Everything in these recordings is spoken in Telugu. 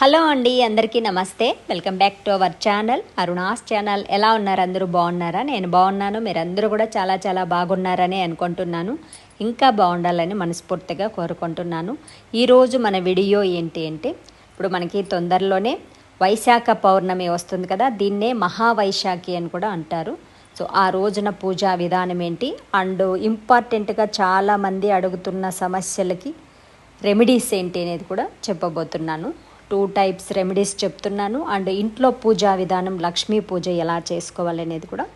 హలో అండి అందరికీ నమస్తే. Welcome back to our channel. Aruna's channel. ఎలా ఉన్నారు? అందరూ బాగున్నారా? నేను బాగున్నాను. మీరందరూ కూడా చాలా చాలా బాగున్నారని అనుకుంటున్నాను. ఇంకా బాగుండాలని మనస్ఫూర్తిగా కోరుకుంటున్నాను. ఈరోజు మన వీడియో ఏంటి అంటే ఇప్పుడు మనకి తొందరలోనే వైశాఖ పౌర్ణమి వస్తుంది కదా దీన్నే మహావైశాఖి అని కూడా అంటారు. సో ఆ రోజున పూజా విధానం ఏంటి? అండ్ ఇంపార్టెంట్గా చాలామంది అడుగుతున్న సమస్యలకి రెమెడీస్ ఏంటి అనేది కూడా చెప్పబోతున్నాను. టూ టైప్స్ రెమెడీస్ చెప్తున్నాను. అండ్ ఇంట్లో పూజా విధానం లక్ష్మీ పూజ ఎలా చేసుకోవాలి అనేది కూడా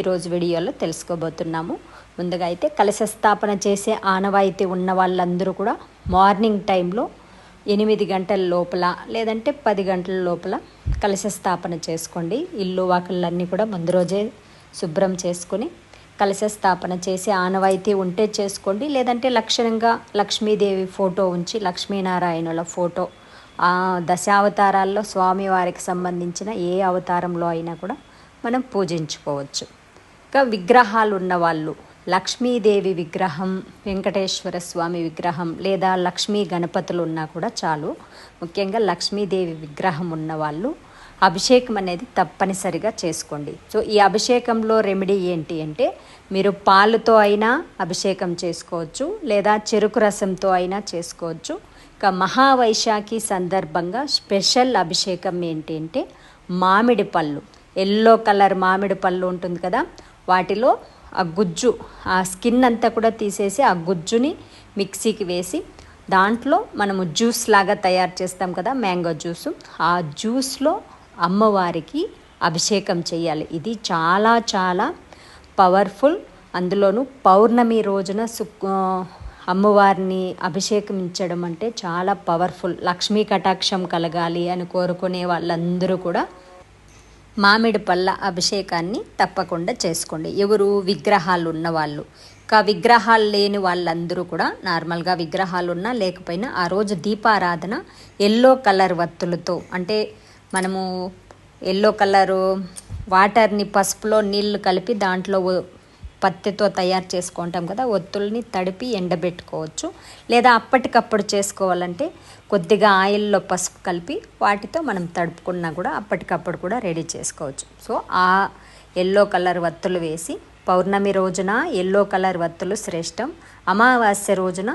ఈరోజు వీడియోలో తెలుసుకోబోతున్నాము. ముందుగా అయితే కలశ స్థాపన చేసే ఆనవాయితీ ఉన్న వాళ్ళందరూ కూడా మార్నింగ్ టైంలో ఎనిమిది గంటల లోపల లేదంటే పది గంటల లోపల కలశ స్థాపన చేసుకోండి. ఇల్లు వాకిళ్ళన్నీ కూడా ముందు రోజే శుభ్రం చేసుకొని కలశ స్థాపన చేసి ఆనవాయితీ ఉంటే చేసుకోండి. లేదంటే లక్షణంగా లక్ష్మీదేవి ఫోటో ఉంచి లక్ష్మీనారాయణుల ఫోటో దశావతారాల్లో స్వామివారికి సంబంధించిన ఏ అవతారంలో అయినా కూడా మనం పూజించుకోవచ్చు. ఇంకా విగ్రహాలు ఉన్నవాళ్ళు లక్ష్మీదేవి విగ్రహం వెంకటేశ్వర స్వామి విగ్రహం లేదా లక్ష్మీ గణపతులు ఉన్నా కూడా చాలు. ముఖ్యంగా లక్ష్మీదేవి విగ్రహం ఉన్నవాళ్ళు అభిషేకం అనేది తప్పనిసరిగా చేసుకోండి. సో ఈ అభిషేకంలో రెమెడీ ఏంటి అంటే మీరు పాలుతో అయినా అభిషేకం చేసుకోవచ్చు లేదా చెరుకు రసంతో అయినా చేసుకోవచ్చు. ఇక మహావైశాఖి సందర్భంగా స్పెషల్ అభిషేకం ఏంటంటే మామిడి పళ్ళు. ఎల్లో కలర్ మామిడి పళ్ళు ఉంటుంది కదా వాటిలో ఆ గుజ్జు ఆ స్కిన్ అంతా కూడా తీసేసి ఆ గుజ్జుని మిక్సీకి వేసి దాంట్లో మనము జ్యూస్ లాగా తయారు చేస్తాం కదా మ్యాంగో జ్యూసు. ఆ జ్యూస్లో అమ్మవారికి అభిషేకం చేయాలి. ఇది చాలా చాలా పవర్ఫుల్. అందులోనూ పౌర్ణమి రోజున సు అమ్మవారిని అభిషేకించడం అంటే చాలా పవర్ఫుల్. లక్ష్మీ కటాక్షం కలగాలి అని కోరుకునే వాళ్ళందరూ కూడా మామిడి పళ్ళ అభిషేకాన్ని తప్పకుండా చేసుకోండి. ఎవరు విగ్రహాలు ఉన్నవాళ్ళు ఇంకా విగ్రహాలు లేని వాళ్ళందరూ కూడా నార్మల్గా విగ్రహాలు ఉన్నా లేకపోయినా ఆ రోజు దీపారాధన ఎల్లో కలర్ వత్తులతో అంటే మనము ఎల్లో కలరు వాటర్ని పసుపులో నీళ్ళు కలిపి దాంట్లో పత్తితో తయారు చేసుకుంటాం కదా ఒత్తుల్ని తడిపి ఎండబెట్టుకోవచ్చు. లేదా అప్పటికప్పుడు చేసుకోవాలంటే కొద్దిగా ఆయిల్లో పసుపు కలిపి వాటితో మనం తడుపుకున్నా కూడా అప్పటికప్పుడు కూడా రెడీ చేసుకోవచ్చు. సో ఆ ఎల్లో కలర్ వత్తులు వేసి పౌర్ణమి రోజున ఎల్లో కలర్ వత్తులు శ్రేష్టం. అమావాస్య రోజున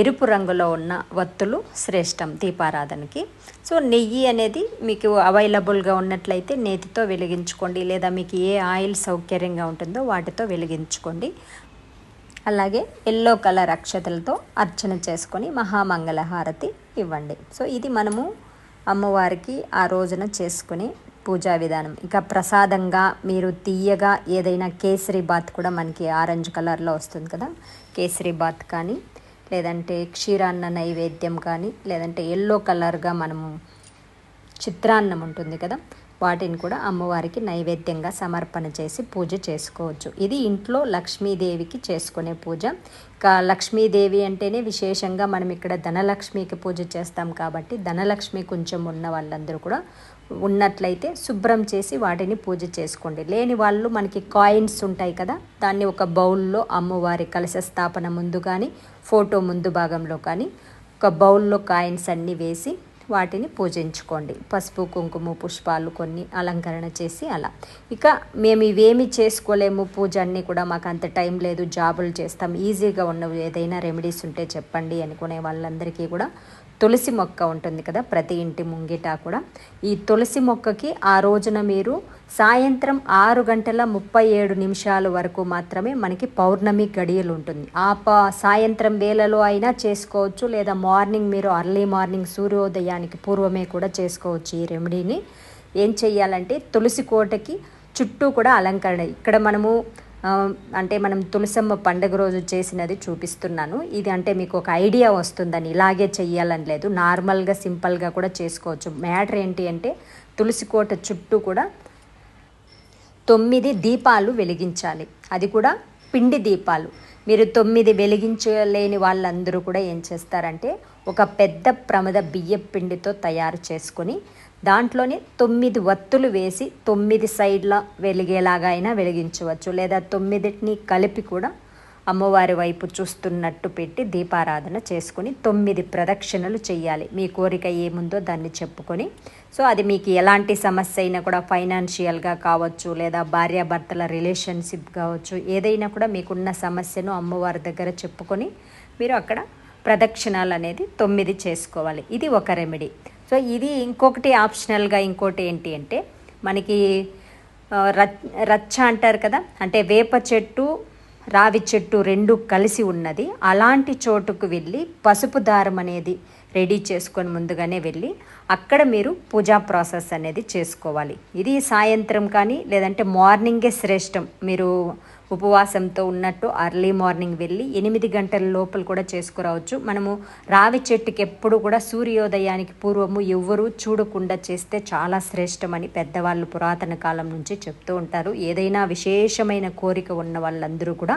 ఎరుపు రంగులో ఉన్న వత్తులు శ్రేష్టం దీపారాధనకి. సో నెయ్యి అనేది మీకు అవైలబుల్గా ఉన్నట్లయితే నేతితో వెలిగించుకోండి లేదా మీకు ఏ ఆయిల్ సౌకర్యంగా ఉంటుందో వాటితో వెలిగించుకోండి. అలాగే ఎల్లో కలర్ అక్షతలతో అర్చన చేసుకొని మహామంగళ హారతి ఇవ్వండి. సో ఇది మనము అమ్మవారికి ఆ రోజున చేసుకుని పూజా విధానం. ఇంకా ప్రసాదంగా మీరు తీయగా ఏదైనా కేసరి బాత్ కూడా మనకి ఆరెంజ్ కలర్లో వస్తుంది కదా. కేసరి బాత్ కానీ లేదంటే క్షీరాన్న నైవేద్యం కానీ లేదంటే ఎల్లో కలర్గా మనము చిత్రాన్నం ఉంటుంది కదా వాటిని కూడా అమ్మవారికి నైవేద్యంగా సమర్పణ చేసి పూజ చేసుకోవచ్చు. ఇది ఇంట్లో లక్ష్మీదేవికి చేసుకునే పూజ. ఇంకా లక్ష్మీదేవి అంటేనే విశేషంగా మనం ఇక్కడ ధనలక్ష్మికి పూజ చేస్తాం కాబట్టి ధనలక్ష్మి కొంచెం ఉన్న వాళ్ళందరూ కూడా ఉన్నట్లయితే శుభ్రం చేసి వాటిని పూజ చేసుకోండి. లేని వాళ్ళు మనకి కాయిన్స్ ఉంటాయి కదా దాన్ని ఒక బౌల్లో అమ్మవారి కలశ స్థాపన ముందు కానీ ఫోటో ముందు భాగంలో కానీ ఒక బౌల్లో కాయిన్స్ అన్నీ వేసి వాటిని పూజించుకోండి. పసుపు కుంకుమ పుష్పాలు కొన్ని అలంకరణ చేసి అలా. ఇక మేము ఇవేమి చేసుకోలేము పూజ అన్నీ కూడా మాకు అంత టైం లేదు జాబులు చేస్తాం ఈజీగా ఉన్నవి ఏదైనా రెమెడీస్ ఉంటే చెప్పండి అనుకునే వాళ్ళందరికీ కూడా తులసి మొక్క ఉంటుంది కదా ప్రతి ఇంటి ముంగిట కూడా. ఈ తులసి మొక్కకి ఆ రోజున మీరు సాయంత్రం ఆరు గంటల ముప్పై ఏడు నిమిషాల వరకు మాత్రమే మనకి పౌర్ణమి గడియలు ఉంటుంది. ఆ ప సాయంత్రం వేళలో అయినా చేసుకోవచ్చు లేదా మార్నింగ్ మీరు అర్లీ మార్నింగ్ సూర్యోదయానికి పూర్వమే కూడా చేసుకోవచ్చు ఈ రెమెడీని ఏం చెయ్యాలంటే తులసి కోటకి చుట్టూ కూడా అలంకరణ. ఇక్కడ మనము అంటే మనం తులసమ్మ పండుగ రోజు చేసినది చూపిస్తున్నాను. ఇది అంటే మీకు ఒక ఐడియా వస్తుందని. ఇలాగే చెయ్యాలని లేదు. నార్మల్గా సింపుల్గా కూడా చేసుకోవచ్చు. మ్యాటర్ ఏంటి అంటే తులసి కోట చుట్టూ కూడా తొమ్మిది దీపాలు వెలిగించాలి. అది కూడా పిండి దీపాలు. మీరు తొమ్మిది వెలిగించలేని వాళ్ళందరూ కూడా ఏం చేస్తారంటే ఒక పెద్ద ప్రమద బియ్యం పిండితో తయారు చేసుకొని దాంట్లోనే తొమ్మిది వత్తులు వేసి తొమ్మిది సైడ్ల వెలిగేలాగా అయినా వెలిగించవచ్చు. లేదా తొమ్మిదిటిని కలిపి కూడా అమ్మవారి వైపు చూస్తున్నట్టు పెట్టి దీపారాధన చేసుకొని తొమ్మిది ప్రదక్షిణలు చేయాలి మీ కోరిక ఏముందో దాన్ని చెప్పుకొని. సో అది మీకు ఎలాంటి సమస్య అయినా కూడా ఫైనాన్షియల్గా కావచ్చు లేదా భార్యాభర్తల రిలేషన్షిప్ కావచ్చు ఏదైనా కూడా మీకున్న సమస్యను అమ్మవారి దగ్గర చెప్పుకొని మీరు అక్కడ ప్రదక్షిణాలు అనేది తొమ్మిది చేసుకోవాలి. ఇది ఒక రెమెడీ సో ఇది ఇంకొకటి ఆప్షనల్గా ఇంకోటి ఏంటి అంటే మనకి రచ్ రచ్చ అంటారు కదా? అంటే వేప చెట్టు రావి చెట్టు రెండు కలిసి ఉన్నది. అలాంటి చోటుకు వెళ్ళి పసుపు దారం అనేది రెడీ చేసుకొని ముందుగానే వెళ్ళి అక్కడ మీరు పూజా ప్రాసెస్ అనేది చేసుకోవాలి. ఇది సాయంత్రం కానీ లేదంటే మార్నింగే శ్రేష్టం. మీరు ఉపవాసంతో ఉన్నట్టు అర్లీ మార్నింగ్ వెళ్ళి ఎనిమిది గంటల లోపల కూడా చేసుకురావచ్చు. మనము రావి చెట్టుకి ఎప్పుడు కూడా సూర్యోదయానికి పూర్వము ఎవ్వరూ చూడకుండా చేస్తే చాలా శ్రేష్టమని పెద్దవాళ్ళు పురాతన కాలం నుంచి చెప్తూ ఉంటారు. ఏదైనా విశేషమైన కోరిక ఉన్న వాళ్ళందరూ కూడా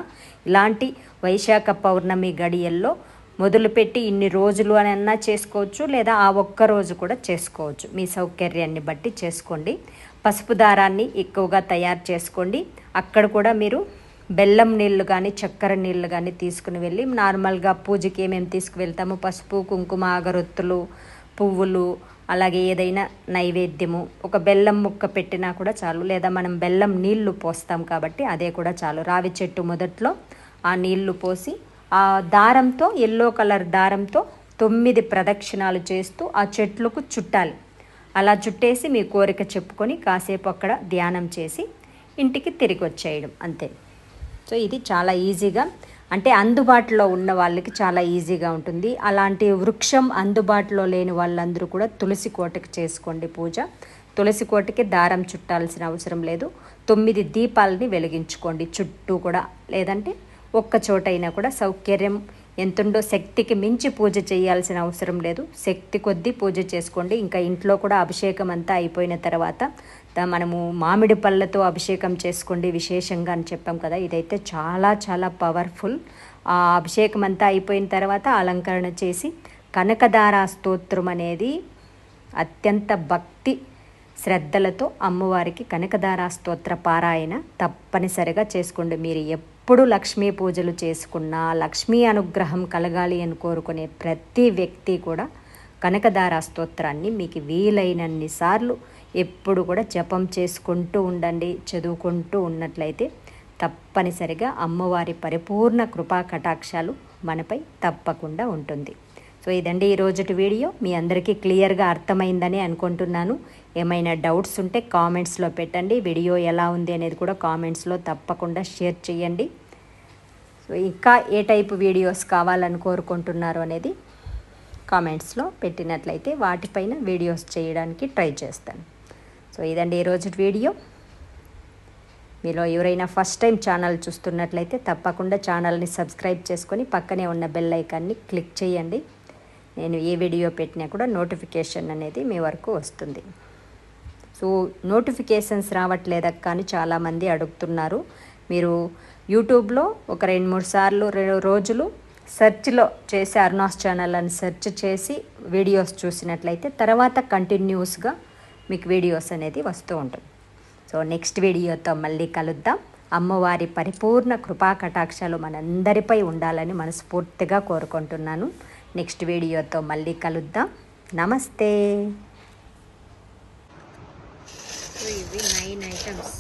ఇలాంటి వైశాఖ పౌర్ణమి గడియల్లో మొదలుపెట్టి ఇన్ని రోజులు అని అన్నా చేసుకోవచ్చు లేదా ఆ ఒక్క రోజు కూడా చేసుకోవచ్చు. మీ సౌకర్యాన్ని బట్టి చేసుకోండి. పసుపు దారాన్ని ఎక్కువగా తయారు చేసుకోండి. అక్కడ కూడా మీరు బెల్లం నీళ్ళు కానీ చక్కెర నీళ్ళు కానీ తీసుకుని వెళ్ళి నార్మల్గా పూజకి ఏమేమి తీసుకువెళ్తాము పసుపు కుంకుమ అగరొత్తులు పువ్వులు అలాగే ఏదైనా నైవేద్యము. ఒక బెల్లం ముక్క పెట్టినా కూడా చాలు. లేదా మనం బెల్లం నీళ్ళు పోస్తాం కాబట్టి అదే కూడా చాలు. రావి చెట్టు మొదట్లో ఆ నీళ్ళు పోసి ఆ దారంతో ఎల్లో కలర్ దారంతో తొమ్మిది ప్రదక్షిణాలు చేస్తూ ఆ చెట్లకు చుట్టాలి. అలా చుట్టేసి మీ కోరిక చెప్పుకొని కాసేపు అక్కడ ధ్యానం చేసి ఇంటికి తిరిగి వచ్చేయడం అంతే. సో ఇది చాలా ఈజీగా అంటే అందుబాటులో ఉన్న వాళ్ళకి చాలా ఈజీగా ఉంటుంది. అలాంటి వృక్షం అందుబాటులో లేని వాళ్ళందరూ కూడా తులసి కోటకి చేసుకోండి పూజ. తులసి కోటకి దారం చుట్టాల్సిన అవసరం లేదు. తొమ్మిది దీపాలని వెలిగించుకోండి. చుట్టూ కూడా లేదంటే ఒక్క చోటైనా కూడా సౌకర్యం ఎంతుండో శక్తికి మించి పూజ చేయాల్సిన అవసరం లేదు. శక్తి కొద్దీ పూజ చేసుకోండి. ఇంకా ఇంట్లో కూడా అభిషేకం అంతా అయిపోయిన తర్వాత మనము మామిడి పళ్ళతో అభిషేకం చేసుకోండి విశేషంగా అని చెప్పాం కదా. ఇదైతే చాలా చాలా పవర్ఫుల్. ఆ అభిషేకం అంతా అయిపోయిన తర్వాత అలంకరణ చేసి కనకదార స్తోత్రం అనేది అత్యంత భక్తి శ్రద్ధలతో అమ్మవారికి కనకదార స్తోత్ర పారాయణ తప్పనిసరిగా చేసుకోండి. మీరు ఎప్పుడు ఎప్పుడు లక్ష్మీ పూజలు చేసుకున్నా లక్ష్మీ అనుగ్రహం కలగాలి అని కోరుకునే ప్రతి వ్యక్తి కూడా కనకదార స్తోత్రాన్ని మీకు వీలైనన్ని సార్లు ఎప్పుడు కూడా జపం చేసుకుంటూ ఉండండి చదువుకుంటూ ఉన్నట్లయితే తప్పనిసరిగా అమ్మవారి పరిపూర్ణ కృపా కటాక్షాలు మనపై తప్పకుండా ఉంటుంది. సో ఇదండి ఈ రోజుటి వీడియో. మీ అందరికీ క్లియర్గా అర్థమైందని అనుకుంటున్నాను. ఏమైనా డౌట్స్ ఉంటే కామెంట్స్లో పెట్టండి. వీడియో ఎలా ఉంది అనేది కూడా కామెంట్స్లో తప్పకుండా షేర్ చేయండి. సో ఇంకా ఏ టైపు వీడియోస్ కావాలని కోరుకుంటున్నారు అనేది కామెంట్స్లో పెట్టినట్లయితే వాటిపైన వీడియోస్ చేయడానికి ట్రై చేస్తాను. సో ఇదండి ఈరోజు వీడియో. మీలో ఎవరైనా ఫస్ట్ టైం ఛానల్ చూస్తున్నట్లయితే తప్పకుండా ఛానల్ని సబ్స్క్రైబ్ చేసుకొని పక్కనే ఉన్న బెల్ ఐకాన్ని క్లిక్ చేయండి. నేను ఏ వీడియో పెట్టినా కూడా నోటిఫికేషన్ అనేది మీ వరకు వస్తుంది. సో నోటిఫికేషన్స్ రావట్లేదక్క అని చాలామంది అడుగుతున్నారు. మీరు యూట్యూబ్లో ఒక రెండు మూడు సార్లు రెండు రోజులు సెర్చ్లో చేసి అరుణాస్ ఛానల్ అని సెర్చ్ చేసి వీడియోస్ చూసినట్లయితే తర్వాత కంటిన్యూస్గా మీకు వీడియోస్ అనేది వస్తూ ఉంటుంది. సో నెక్స్ట్ వీడియోతో మళ్ళీ కలుద్దాం. అమ్మవారి పరిపూర్ణ కృపా కటాక్షాలు మనందరిపై ఉండాలని మనస్ఫూర్తిగా కోరుకుంటున్నాను. నెక్స్ట్ వీడియోతో మళ్ళీ కలుద్దాం. నమస్తే. ఇవి నైన్ ఐటమ్స్